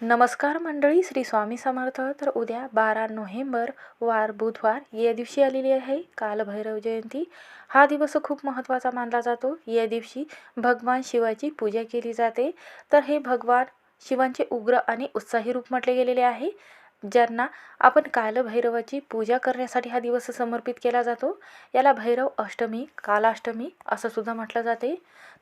नमस्कार मंडळी श्री स्वामी समर्थ. तर उद्या बारा नोव्हेंबर वार बुधवार या दिवशी आलेली आहे कालभैरव जयंती. हा दिवस खूप महत्त्वाचा मानला जातो. या दिवशी भगवान शिवाची पूजा केली जाते. तर हे भगवान शिवांचे उग्र आणि उत्साही रूप म्हटले गेलेले आहे. ज्यांना आपण कालभैरवाची पूजा करण्यासाठी हा दिवस समर्पित केला जातो याला भैरव अष्टमी कालाष्टमी असं सुद्धा म्हटलं जाते.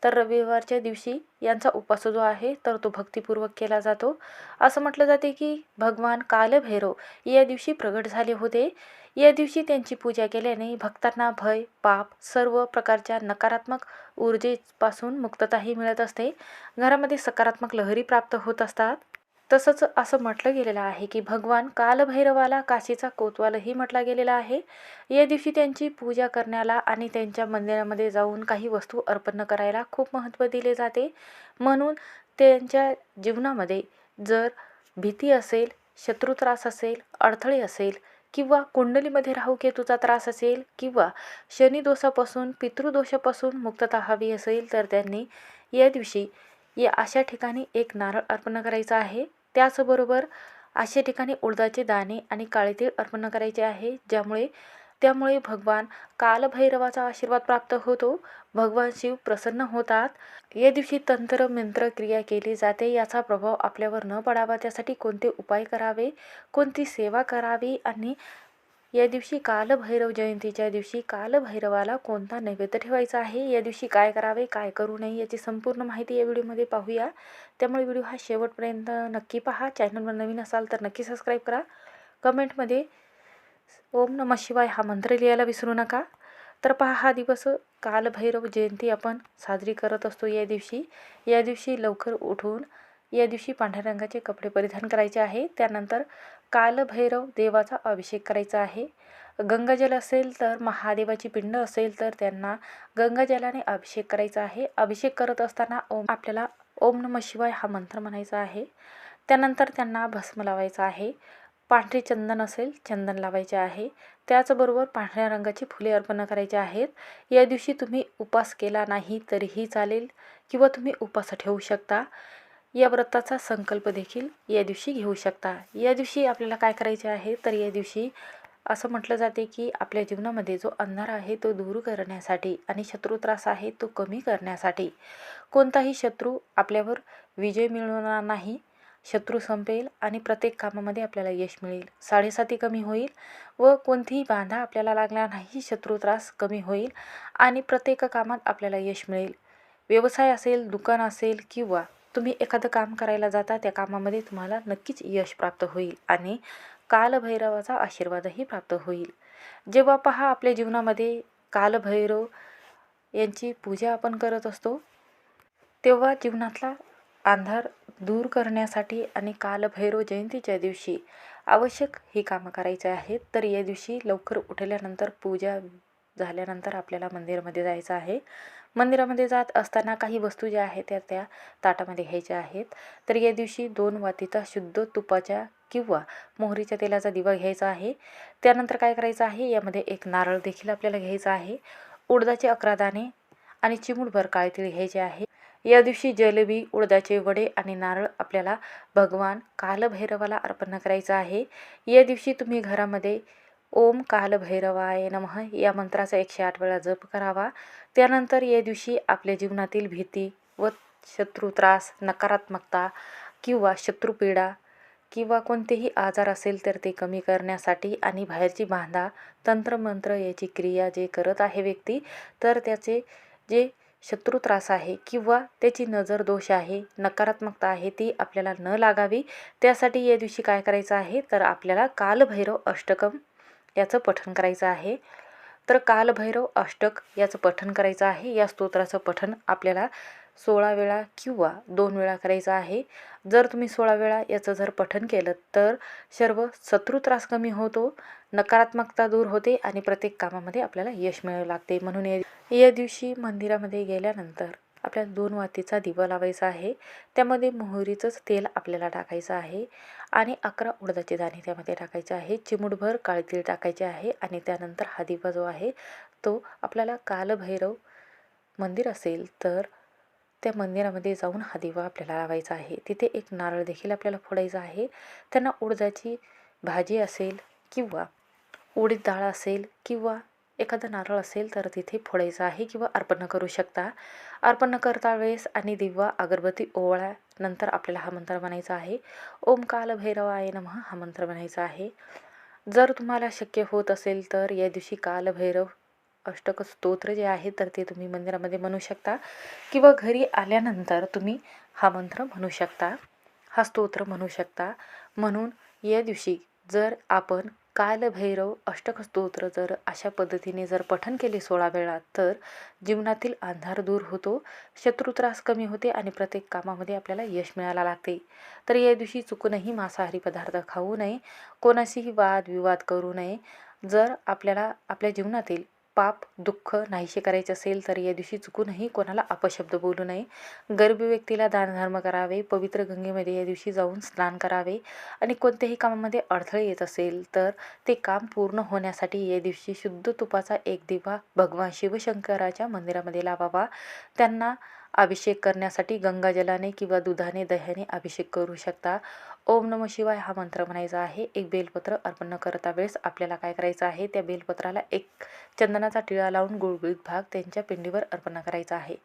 तर रविवारच्या दिवशी यांचा उपास जो आहे तर तो भक्तिपूर्वक केला जातो. असं म्हटलं जाते की भगवान कालभैरव या दिवशी प्रगट झाले होते. या दिवशी त्यांची पूजा केल्याने भक्तांना भय पाप सर्व प्रकारच्या नकारात्मक ऊर्जेपासून मुक्तताही मिळत असते. घरामध्ये सकारात्मक लहरी प्राप्त होत असतात. तसंच असं म्हटलं गेलेलं आहे की भगवान कालभैरवाला काशीचा कोतवालही म्हटला गेलेला आहे. या दिवशी त्यांची पूजा करण्याला आणि त्यांच्या मंदिरामध्ये जाऊन काही वस्तू अर्पण करायला खूप महत्त्व दिले जाते. म्हणून त्यांच्या जीवनामध्ये जर भीती असेल शत्रुत्रास असेल अडथळे असेल किंवा कुंडलीमध्ये राहू केतूचा त्रास असेल किंवा शनिदोषापासून पितृदोषापासून मुक्तता हवी असेल तर त्यांनी या दिवशी या अशा ठिकाणी एक नारळ अर्पण करायचा आहे. त्याचबरोबर अशा ठिकाणी उडदाचे दाणे आणि काळे तीळ अर्पण करायचे आहे ज्यामुळे त्यामुळे भगवान कालभैरवाचा आशीर्वाद प्राप्त होतो. भगवान शिव प्रसन्न होतात. या दिवशी तंत्र मंत्र क्रिया केली जाते. याचा प्रभाव आपल्यावर न पडावा त्यासाठी कोणते उपाय करावे कोणती सेवा करावी आणि या दिवशी कालभैरव जयंतीच्या दिवशी कालभैरवाला कोणता नैवेद्य ठेवायचा आहे? या दिवशी काय करावे काय करू नये याची संपूर्ण माहिती या व्हिडिओमध्ये पाहूया. त्यामुळे व्हिडिओ हा शेवटपर्यंत नक्की पहा. चॅनलवर नवीन असाल तर नक्की सबस्क्राईब करा. कमेंटमध्ये ओम नम शिवाय हा मंत्र लिहायला विसरू नका. तर पहा हा दिवस कालभैरव जयंती आपण साजरी करत असतो या दिवशी. या दिवशी लवकर उठून या दिवशी पांढऱ्या रंगाचे कपडे परिधान करायचे आहे. त्यानंतर कालभैरव देवाचा अभिषेक करायचा आहे. गंगाजल असेल तर महादेवाची पिंड असेल तर त्यांना गंगाजलाने अभिषेक करायचा आहे. अभिषेक करत असताना ओम आपल्याला ओम नम शिवाय हा मंत्र म्हणायचा आहे. त्यानंतर त्यांना भस्म लावायचा आहे. पांढरे चंदन असेल चंदन लावायचे आहे. त्याचबरोबर पांढऱ्या रंगाची फुले अर्पण करायची आहेत. या दिवशी तुम्ही उपास केला नाही तरीही चालेल किंवा तुम्ही उपास ठेवू शकता. या व्रताचा संकल्प देखील या दिवशी घेऊ शकता. या दिवशी आपल्याला काय करायचे आहे? तर या दिवशी असं म्हटलं जाते की आपल्या जीवनामध्ये जो अंधार आहे तो दूर करण्यासाठी आणि शत्रुत्रास आहे तो कमी करण्यासाठी. कोणताही शत्रू आपल्यावर विजय मिळवणार नाही. शत्रू संपेल आणि प्रत्येक कामामध्ये आपल्याला यश मिळेल. साडेसाती कमी होईल व कोणतीही बाधा आपल्याला लागणार नाही शत्रुत्रास कमी होईल आणि प्रत्येक कामात आपल्याला यश मिळेल. व्यवसाय असेल दुकान असेल किंवा तुम्ही एखादं काम करायला जाता त्या कामामध्ये तुम्हाला नक्कीच यश प्राप्त होईल आणि कालभैरवाचा आशीर्वादही प्राप्त होईल. जेव्हा पहा आपल्या जीवनामध्ये कालभैरव यांची पूजा आपण करत असतो तेव्हा जीवनातला अंधार दूर करण्यासाठी आणि कालभैरव जयंतीच्या दिवशी आवश्यक ही कामं करायची आहेत तर या दिवशी लवकर उठल्यानंतर पूजा झाल्यानंतर आपल्याला मंदिरमध्ये जायचं आहे. मंदिरामध्ये जात असताना काही वस्तू ज्या आहेत त्या त्या ताटामध्ये घ्यायच्या आहेत. तर या दिवशी दोन वातीचा शुद्ध तुपाच्या किंवा मोहरीच्या तेलाचा दिवा घ्यायचा आहे. त्यानंतर काय करायचं आहे? यामध्ये एक नारळ देखील आपल्याला घ्यायचा आहे. उडदाचे अकरा दाणे आणि चिमूटभर काळे घ्यायचे आहे. या दिवशी जलेबी उडदाचे वडे आणि नारळ आपल्याला भगवान कालभैरवाला अर्पण करायचं आहे. या दिवशी तुम्ही घरामध्ये ओम कालभैरवाय नमः. या मंत्राचा एकशे आठ वेळा जप करावा. त्यानंतर या दिवशी आपल्या जीवनातील भीती व शत्रू त्रास नकारात्मकता किंवा शत्रुपीडा किंवा कोणतेही आजार असेल तर ते कमी करण्यासाठी आणि बाहेरची बांधा तंत्रमंत्र याची क्रिया जे करत आहे व्यक्ती तर त्याचे जे शत्रू त्रास आहे किंवा त्याची नजर दोष आहे नकारात्मकता आहे ती आपल्याला न लागावी. त्यासाठी या दिवशी काय करायचं आहे? तर आपल्याला कालभैरव अष्टकम याचं पठण करायचं आहे. तर कालभैरव अष्टक याचं पठण करायचं आहे. या स्तोत्राचं पठण आपल्याला सोळा वेळा किंवा दोन वेळा करायचं आहे. जर तुम्ही सोळा वेळा याचं जर पठण केलं तर सर्व शत्रू त्रास कमी होतो नकारात्मकता दूर होते आणि प्रत्येक कामामध्ये आपल्याला यश मिळावं लागते. म्हणून या दिवशी मंदिरामध्ये गेल्यानंतर आपल्याला दोन वातीचा दिवा लावायचा आहे. त्यामध्ये मोहरीचंच तेल आपल्याला टाकायचं आहे. आणि अकरा उडदाचे दाणे त्यामध्ये टाकायचे आहे. चिमूटभर काळे टाकायचे आहे. आणि त्यानंतर हा दिवा जो आहे तो आपल्याला कालभैरव मंदिर असेल तर त्या मंदिरामध्ये जाऊन हा दिवा आपल्याला लावायचा आहे. तिथे एक नारळ देखील आपल्याला फोडायचा आहे. त्यांना उडदाची भाजी असेल किंवा उडीद डाळ असेल किंवा एखादं नारळ असेल तर तिथे फोडायचं आहे किंवा अर्पण करू शकता. अर्पण करता वेळेस आणि दिवा अगरबत्ती ओवळ्यानंतर आपल्याला हा मंत्र म्हणायचा आहे. ओम काल भैरवाय नमः हा मंत्र म्हणायचा आहे. जर तुम्हाला शक्य होत असेल तर या दिवशी कालभैरव अष्टक स्तोत्र जे आहे तर ते तुम्ही मंदिरामध्ये म्हणू शकता. किंवा घरी आल्यानंतर तुम्ही हा मंत्र म्हणू शकता. हा स्तोत्र म्हणू शकता. म्हणून या दिवशी जर आपण कालभैरव अष्टक स्तोत्र जर अशा पद्धतीने जर पठन केले सोळा वेळा तर जीवनातील अंधार दूर होतो शत्रुत्रास कमी होते आणि प्रत्येक कामामध्ये आपल्याला यश मिळायला लागते. तर या दिवशी चुकूनही मांसाहारी पदार्थ खाऊ नये कोणाशीही वाद विवाद करू नये. जर आपल्याला आपल्या जीवनातील पाप दुःख नाहीसे करायचे असेल तर या दिवशी चुकूनही कोणाला अपशब्द बोलू नये. गर्भी व्यक्तीला दानधर्म करावे पवित्र गंगेमध्ये या दिवशी जाऊन स्नान करावे आणि कोणत्याही कामामध्ये अडथळे येत असेल तर ते काम पूर्ण होण्यासाठी या दिवशी शुद्ध तुपाचा एक दिवा भगवान शिवशंकराच्या मंदिरामध्ये लावावा. त्यांना अभिषेक करण्यासाठी गंगाजलाने किंवा दुधाने दह्याने अभिषेक करू शकता. ओम नम शिवाय हा मंत्र म्हणायचा आहे. एक बेलपत्र अर्पण करता वेळेस आपल्याला काय करायचं आहे? त्या बेलपत्राला एक चंदनाचा टिळा लावून गुळगुळीत भाग त्यांच्या पिंडीवर अर्पण करायचा आहे.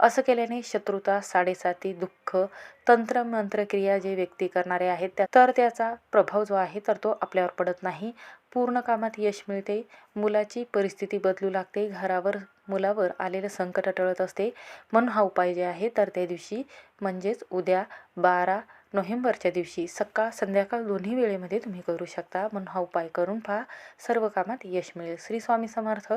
असं केल्याने शत्रुता साडेसाती दुःख तंत्र मंत्रक्रिया जे व्यक्ती करणारे आहेत त्या तर त्याचा प्रभाव जो आहे तर तो आपल्यावर पडत नाही. पूर्ण कामात यश मिळते. मुलाची परिस्थिती बदलू लागते. घरावर मुलावर आलेलं संकट टळत असते. म्हणून हा उपाय जे आहे तर त्या दिवशी म्हणजेच उद्या बारा नोव्हेंबरच्या दिवशी सकाळ संध्याकाळ दोन्ही वेळेमध्ये तुम्ही करू शकता. म्हणून हा उपाय करून पहा. सर्व कामात यश मिळेल. श्री स्वामी समर्थ.